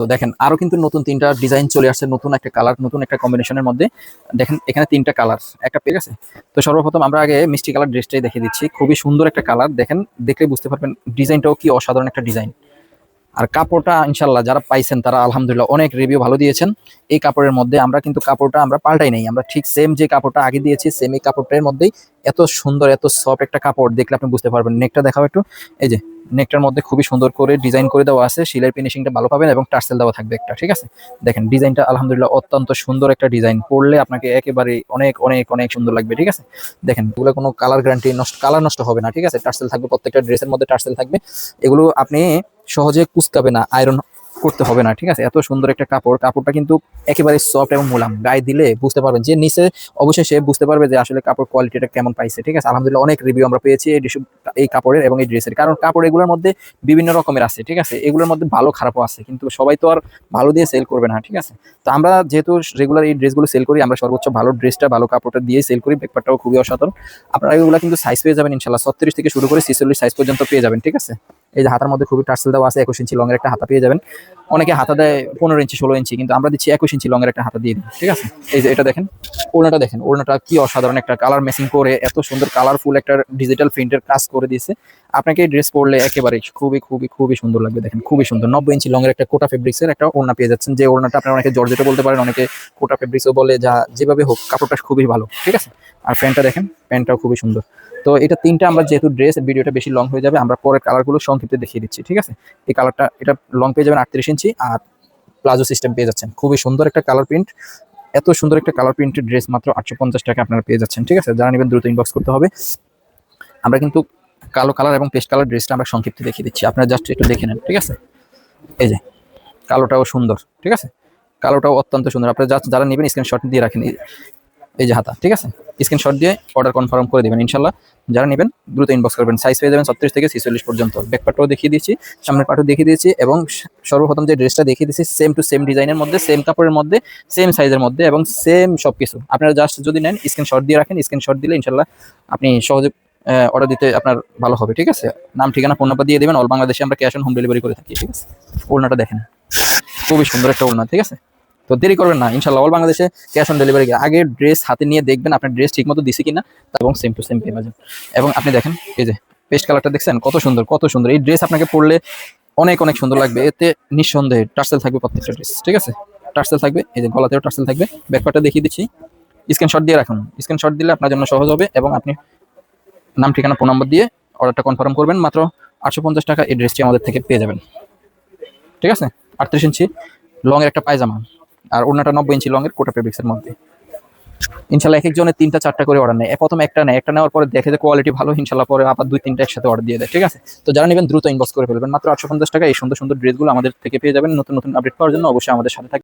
তো দেখেন, আরও কিন্তু নতুন তিনটা ডিজাইন চলে আসছে, নতুন একটা কালার নতুন একটা কম্বিনেশনের মধ্যে। দেখেন, এখানে তিনটা কালার একটা পেয়ে গেছে? তো সর্বপ্রথম আমরা আগে মিষ্টি কালার ড্রেসটাই দেখে দিচ্ছি। খুবই সুন্দর একটা কালার দেখেন, দেখলে বুঝতে পারবেন ডিজাইনটাও কি অসাধারণ একটা ডিজাইন আর কাপড়টা ইনশাল্লাহ যারা পাইছেন তারা আলহামদুলিল্লাহ অনেক রিভিউ ভালো দিয়েছেন। এই কাপড়ের মধ্যে আমরা কিন্তু কাপড়টা আমরা পাল্টাই নাই। আমরা ঠিক সেম যে কাপড়টা আগে দিয়েছি সেম এই কাপড়টার মধ্যেই এত সুন্দর, এত সফট একটা কাপড় দেখলে আপনি বুঝতে পারবেন। নেকটা দেখাও একটু। এই যে নেকটার মধ্যে খুবই সুন্দর করে ডিজাইন করে দেওয়া আছে। শিলের ফিনিশিংটা ভালো পাবেন এবং টার্সেল দেওয়া থাকবে একটা, ঠিক আছে? দেখেন ডিজাইনটা আলহামদুলিল্লাহ অত্যন্ত সুন্দর একটা ডিজাইন পরলে আপনাকে একেবারে অনেক অনেক অনেক সুন্দর লাগবে, ঠিক আছে? দেখেন এগুলো কোনো কালার গ্যারান্টি নষ্ট কালার নষ্ট হবে না, ঠিক আছে? টার্সেল থাকবে প্রত্যেকটা ড্রেসের মধ্যে টার্সেল থাকবে। এগুলো আপনি সহজে কুচকাবে না আয়রন করতে হবে না, ঠিক আছে? এত সুন্দর একটা কাপড়। কাপড়টা কিন্তু একেবারে সফট এবং মোলাম। গায়ে দিলে বুঝতে পারবেন যে নিচে অবশ্যই সে বুঝতে পারবে যে আসলে কাপড় কোয়ালিটিটা কেমন পাইছে, ঠিক আছে? আলহামদুলিল্লাহ অনেক রিভিউ আমরা পেয়েছি এই এই কাপড়ের এবং এই ড্রেসের কারণ কাপড় এগুলোর মধ্যে বিভিন্ন রকমের আছে, ঠিক আছে? এগুলোর মধ্যে ভালো খারাপও আছে, কিন্তু সবাই তো আর ভালো দিয়ে সেল করবে না, ঠিক আছে? তো আমরা যেহেতু রেগুলার এই ড্রেসগুলো সেল করি, আমরা সর্বোচ্চ ভালো ড্রেসটা ভালো কাপড়টা দিয়ে সেল করি। ব্যাপারটাও খুবই অসাধারণ। আপনারা এগুলো কিন্তু সাইজ পেয়ে যাবেন ইনশাল্লাহ ছত্রিশ থেকে শুরু করে ছিচল্লিশ সাইজ পর্যন্ত পেয়ে যাবেন, ঠিক আছে? এই যে হাতার মধ্যে খুবই টার্সেল দেওয়া আছে, একুশ ইঞ্চি লঙের একটা হাতা পেয়ে যাবেন। অনেকে হাতা দেয় পনেরো ইঞ্চি, ষোলো ইঞ্চি, কিন্তু আমরা দিচ্ছি একুশ ইঞ্চি লঙের একটা হাতা দিয়ে দিই, ঠিক আছে? এই যে এটা দেখেন, ওড়নাটা দেখেন, ওড়নাটা কি অসাধারণ একটা কালার মেসিং করে, এত সুন্দর কালারফুল একটা ডিজিটাল প্রিন্টের কাজ করে দিয়েছে। আপনাকে ড্রেস পরলে একেবারে খুবই খুবই খুবই সুন্দর লাগবে, দেখেন, খুবই সুন্দর। নব্বই ইঞ্চি লঙের একটা কোটা ফেব্রিক্সের একটা ওড়না পেয়ে যাচ্ছেন, যে ওড়নাটা আপনারা অনেকে জর্জেটও বলতে পারেন, অনেকে কোটা ফেব্রিক্সও বলে, যা যেভাবে হোক, কাপড়টা খুবই ভালো, ঠিক আছে? আর প্যান্টটা দেখেন, প্যান্টটাও খুবই সুন্দর। তো এটা তিনটা, আমরা যেহেতু ড্রেস ভিডিওটা বেশি লং হয়ে যাবে, আমরা পরের কালারগুলো সংক্ষিপ্তে দেখিয়ে দিচ্ছি, ঠিক আছে? এই কালারটা এটা লং পেয়ে যাবেন আটত্রিশ আর প্লাজো সিস্টেম পেয়ে যাচ্ছেন। খুবই সুন্দর একটা কালার প্রিন্ট এত সুন্দর একটা কালার প্রিন্টের ড্রেস মাত্র আটশো পঞ্চাশ টাকা আপনারা পেয়ে যাচ্ছেন, ঠিক আছে? যারা নেবেন দ্রুত ইনবক্স করতে হবে। আমরা কিন্তু কালো কালার এবং পেস্ট কালার ড্রেসটা আমরা সংক্ষিপ্তে দেখিয়ে দিচ্ছি। আপনারা জাস্ট একটু দেখে নেন, ঠিক আছে? এই যে, কালোটাও সুন্দর, ঠিক আছে? কালোটাও অত্যন্ত সুন্দর। আপনারা যারা নেবেন স্ক্রিনশট দিয়ে রাখেন। এই- যে হাতা, ঠিক আছে? স্ক্রিনশট দিয়ে অর্ডার কনফার্ম করে দেবেন, ইনশাল্লাহ। যারা নেবেন, দ্রুত ইনবক্স করবেন। সাইজ পেয়ে যাবেন ছত্রিশ থেকে ছিচল্লিশ পর্যন্ত। ব্যাক পার্টও দেখিয়ে দিয়েছি, সামনের পার্টও দেখিয়ে দিয়েছি এবং সর্বপ্রথম যে ড্রেসটা দেখিয়ে দিয়েছি সেম টু সেম ডিজাইনের মধ্যে সেম কাপড়ের মধ্যে সেম সাইজের মধ্যে এবং সেম সব কিছু আপনারা জাস্ট যদি নেন স্ক্রিনশট দিয়ে রাখেন স্ক্রিনশট দিলে ইনশাল্লাহ আপনি সহজে অর্ডার দিতে আপনার ভালো হবে, ঠিক আছে? নাম, ঠিকানা ফোন নাম্বার দিয়ে দেবেন। অল বাংলাদেশে আমরা ক্যাশ অন হোম ডেলিভারি করে থাকি, ঠিক আছে? ওড়নাটা দেখেন। খুবই সুন্দর একটা ওড়না, ঠিক আছে? তো দেরি করবেন না ইনশাল্লাহ অল বাংলাদেশে ক্যাশ অন ডেলিভারি আগে ড্রেস হাতে নিয়ে দেখবেন আপনার ড্রেস ঠিক মতো দিছে কিনা, এবং সেম টু সেম পেয়ে যাবেন এবং আপনি দেখেন, এই যে পেস্ট কালারটা দেখছেন, কত সুন্দর কত সুন্দর। এই ড্রেস আপনাকে পরলে অনেক অনেক সুন্দর লাগবে, এতে নিঃসন্দেহে টার্সেল থাকবে প্রত্যেকটা ড্রেস ঠিক আছে? টার্সেল থাকবে, এই যে গলাতেও টার্সেল থাকবে। ব্যাকপারটা দেখিয়ে দিচ্ছি। স্ক্রিনশট দিয়ে রাখুন। স্ক্রিনশট দিলে আপনার জন্য সহজ হবে, এবং আপনি নাম, ঠিকানা ফোন নম্বর দিয়ে অর্ডারটা কনফার্ম করবেন। মাত্র আটশো পঞ্চাশ টাকা এই ড্রেসটি আমাদের থেকে পেয়ে যাবেন। ঠিক আছে? আটত্রিশ ইঞ্চি লংয়ের একটা পায়জামা। আর অন্যটা নব্বই ইঞ্চি লং এর কোটা ফেব্রিক্সের মধ্যে। ইনশাল্লাহ এক একজনের তিনটা, চারটা করে অর্ডার নেয়। প্রথম একটা নেয়, একটা নেওয়ার পরে দেখে যে কোয়ালিটি ভালো, ইনশাল্লাহ পরে আবার দুই, তিনটা একসাথে অর্ডার দিয়ে দেয়, ঠিক আছে? তো যারা নেবেন দ্রুত ইনবক্স করে ফেলবেন। মাত্র আটশো পঞ্চাশ টাকা এই সুন্দর সুন্দর ড্রেসগুলো আমাদের থেকে পেয়ে যাবেন। নতুন নতুন আপডেট পাওয়ার জন্য অবশ্যই আমাদের সাথে